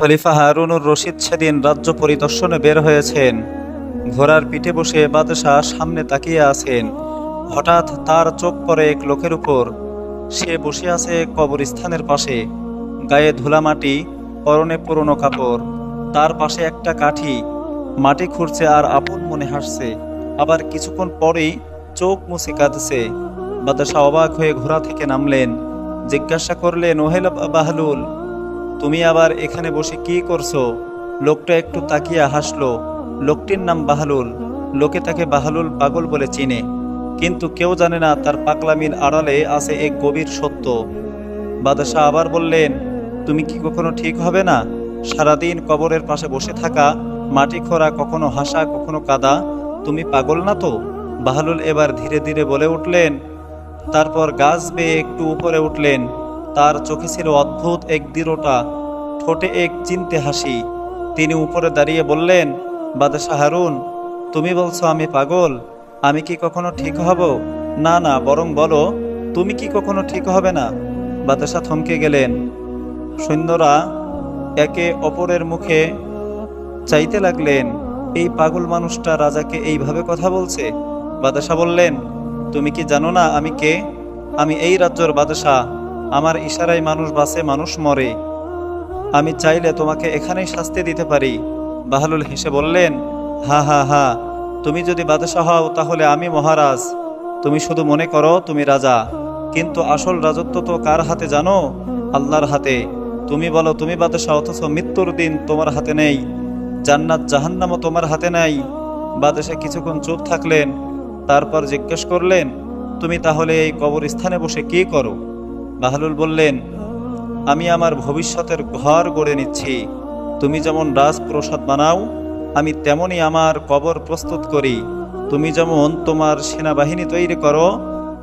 খলিফা হারুনুর রশিদ সেদিন রাজ্য পরিদর্শনে বের হয়েছেন। ঘোড়ার পিঠে বসে বাদশাহ সামনে তাকিয়ে আছেন। হঠাৎ তার চোখ পড়ে এক লোকের উপর। সে বসে আছে কবরস্থানের পাশে। গায়ে ধুলা মাটি পরনে পুরনো কাপড়। তার পাশে একটা কাঠি। মাটি খুঁড়ছে আর আপন মনে হাসছে। আবার কিছুক্ষণ পরেই চোখ মুছে কাঁদছে। বাদশাহ অবাক হয়ে ঘোড়া থেকে নামলেন। জিজ্ঞাসা করলেন ওহেল বাহলুল তুমি আবার এখানে বসে কি করছ? লোকটা একটু তাকিয়ে হাসলো। লোকটির নাম বাহালুল। লোকে তাকে বাহালুল পাগল বলে চিনে। কিন্তু কেউ জানে না তার পাগলামির আড়ালে আছে এক গভীর সত্য। বাদশাহ আবার বললেন, তুমি কি কখনো ঠিক হবে না? সারাদিন কবরের পাশে বসে থাকা, মাটি খোঁড়া, কখনো হাসা, কখনো কাদা, তুমি পাগল না তো? বাহালুল এবার ধীরে ধীরে বলে উঠলেন, তারপর গাছ বেয়ে একটু উপরে উঠলেন। তার চোখে ছিল অদ্ভুত এক দৃঢ়তা, ঠোঁটে এক চিনতে হাসি। তিনি উপরে দাঁড়িয়ে বললেন বাদশাহ হারুন, তুমি বলছো আমি পাগল, আমি কি কখনো ঠিক হব? না না, বরং বলো, তুমি কি কখনো ঠিক হবে না? বাদশাহ থমকে গেলেন। সৈন্যরা একে অপরের মুখে চাইতে লাগলেন, এই পাগল মানুষটা রাজাকে এইভাবে কথা বলছে? বাদশাহ বললেন, তুমি কি জানো না আমি কে? আমি এই রাজ্যর বাদশাহ আমার ইশারায় মানুষ বাসে মানুষ মরে। আমি চাইলে তোমাকে এখানেই শাস্তি দিতে পারি। বাহালুল হেসে বললেন, হা হা হা, তুমি যদি বাদশাহ হও তাহলে আমি মহারাজ। তুমি শুধু মনে করো তুমি রাজা। কিন্তু আসল রাজত্ব তো কার হাতে জানো? আল্লাহর হাতে। তুমি বলো, তুমি বাদশাহ, অথচ মৃত্যুর দিন তোমার হাতে নেই। জান্নাত জাহান্নামও তোমার হাতে নাই। বাদশাহ কিছুক্ষণ চুপ থাকলেন, তারপর জিজ্ঞেস করলেন, তুমি তাহলে এই কবরস্থানে বসে কি করো? বাহালুল বললেন, আমি আমার ভবিষ্যতের ঘর গড়ে নিচ্ছি। তুমি যেমন রাজপ্রসাদ বানাও, আমি তেমনই আমার কবর প্রস্তুত করি। তুমি যেমন তোমার সেনাবাহিনী তৈরি করো,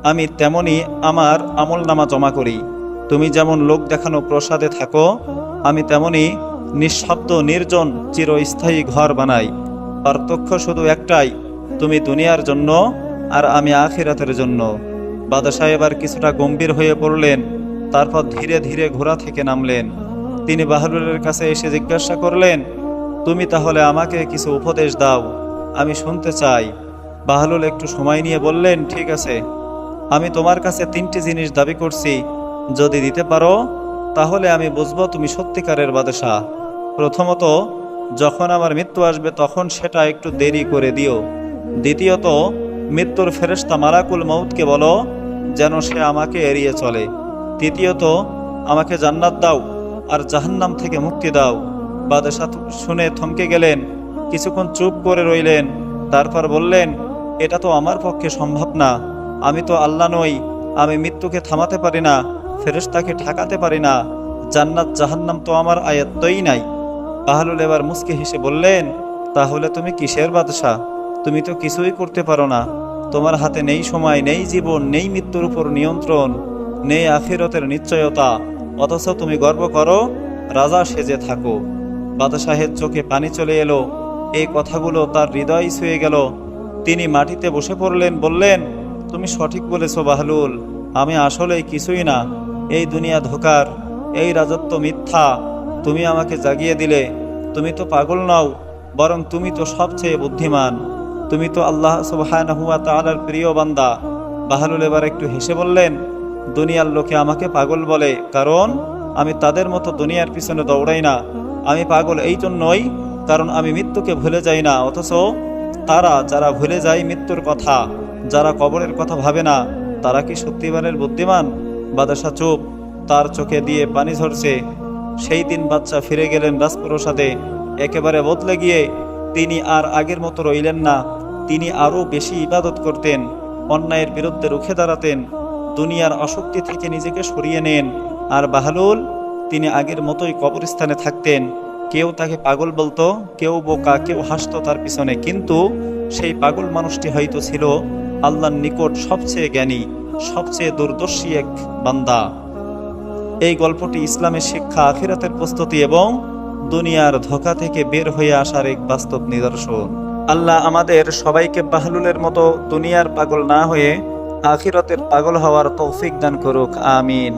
আমি তেমনই আমার আমল নামা জমা করি। তুমি যেমন লোক দেখানো প্রসাদে থাকো, আমি তেমনই নিঃশব্দ নির্জন চিরস্থায়ী ঘর বানাই। পার্থক্য শুধু একটাই, তুমি দুনিয়ার জন্য আর আমি আখিরাতের জন্য। বাদশাহ এবার কিছুটা গম্ভীর হয়ে পড়লেন, তারপর ধীরে ধীরে ঘোড়া থেকে নামলেন। তিনি বাহালুলের কাছে এসে জিজ্ঞাসা করলেন, তুমি তাহলে আমাকে কিছু উপদেশ দাও, আমি শুনতে চাই। বাহালুল একটু সময় নিয়ে বললেন, ঠিক আছে, আমি তোমার কাছে তিনটি জিনিস দাবি করছি। যদি দিতে পারো, তাহলে আমি বুঝব তুমি সত্যিকারের বাদশাহ। প্রথমত, যখন আমার মৃত্যু আসবে, তখন সেটা একটু দেরি করে দিও। দ্বিতীয়ত মৃত্যুর ফেরেশতা মালাকুল মৌতকে বলো, যেন সে আমাকে এড়িয়ে চলে। তৃতীয়ত, আমাকে জান্নাত দাও আর জাহান্নাম থেকে মুক্তি দাও। বাদশাহ শুনে থমকে গেলেন, কিছুক্ষণ চুপ করে রইলেন, তারপর বললেন, এটা তো আমার পক্ষে সম্ভব না। আমি তো আল্লাহ নই, আমি মৃত্যুকে থামাতে পারি না, ফেরেশতাকে ঠেকাতে পারি না। জান্নাত, জাহান্নাম তো আমার আয়ত্তই নাই। বাহালুল এবার মুসকে হেসে বললেন, তাহলে তুমি কিসের বাদশাহ? তুমি তো কিছুই করতে পারো না। তোমার হাতে নেই সময়, নেই জীবন, নেই মৃত্যুর উপর নিয়ন্ত্রণ, নেই আফিরতের নিশ্চয়তা। অথচ তুমি গর্ব করো, রাজা সেজে থাকো। বাদশাহের চোখে পানি চলে এলো। এই কথাগুলো তার হৃদয় ছুঁয়ে গেল। তিনি মাটিতে বসে পড়লেন, বললেন, তুমি সঠিক বলেছ বাহলুল। আমি আসলেই কিছুই না। এই দুনিয়া ধোকার, এই রাজত্ব মিথ্যা। তুমি আমাকে জাগিয়ে দিলে। তুমি তো পাগল নও, বরং তুমি তো সবচেয়ে বুদ্ধিমান। তুমি তো আল্লাহ সুবাহানহুয়া তালার প্রিয় বান্দা। বাহালুল এবার একটু হেসে বললেন, দুনিয়ার লোকে আমাকে পাগল বলে, কারণ আমি তাদের মতো দুনিয়ার পিছনে দৌড়াই না। আমি পাগল এই জন্যই, কারণ আমি মৃত্যুকে ভুলে যাই না, অথচ তারা যারা ভুলে যায় মৃত্যুর কথা, যারা কবরের কথা ভাবে না, তারা কি সত্যিবারের বুদ্ধিমান? বাদশা চুপ, তার চোখে দিয়ে পানি ঝরছে। সেই দিন বাচ্চা ফিরে গেলেন রাজপ্রসাদে। একেবারে বদলে গিয়ে তিনি আর আগের মতো রইলেন না। তিনি আরও বেশি ইবাদত করতেন, অন্যায়ের বিরুদ্ধে রুখে দাঁড়াতেন, দুনিয়ার আসক্তি থেকে নিজেকে সরিয়ে নেন। আর বাহালুল, তিনি আগের মতোই কবরস্থানে থাকতেন। কেউ তাকে পাগল বলতো, কেউ বোকা, কেউ হাসত তার পিছনে। কিন্তু সেই পাগল মানুষটি হয়তো ছিল আল্লাহর নিকট সবচেয়ে জ্ঞানী, সবচেয়ে দূরদর্শী এক বান্দা। এই গল্পটি ইসলামের শিক্ষা আখিরাতের প্রস্তুতি এবং দুনিয়ার ধোকা থেকে বের হয়ে আসার এক বাস্তব নিদর্শন। আল্লাহ আমাদের সবাইকে বাহলুলের মতো দুনিয়ার পাগল না হয়ে আখিরতের পাগল হওয়ার তৌফিক দান করুক, আমিন।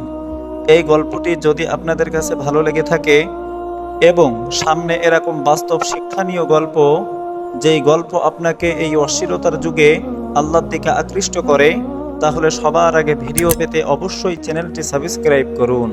এই গল্পটি যদি আপনাদের কাছে ভালো লেগে থাকে এবং সামনে এরকম বাস্তব শিক্ষণীয় গল্প, যেই গল্প আপনাকে এই অশ্লীলতার যুগে আল্লাহর দিকে আকৃষ্ট করে, তাহলে সবার আগে ভিডিও পেতে অবশ্যই চ্যানেলটি সাবস্ক্রাইব করুন।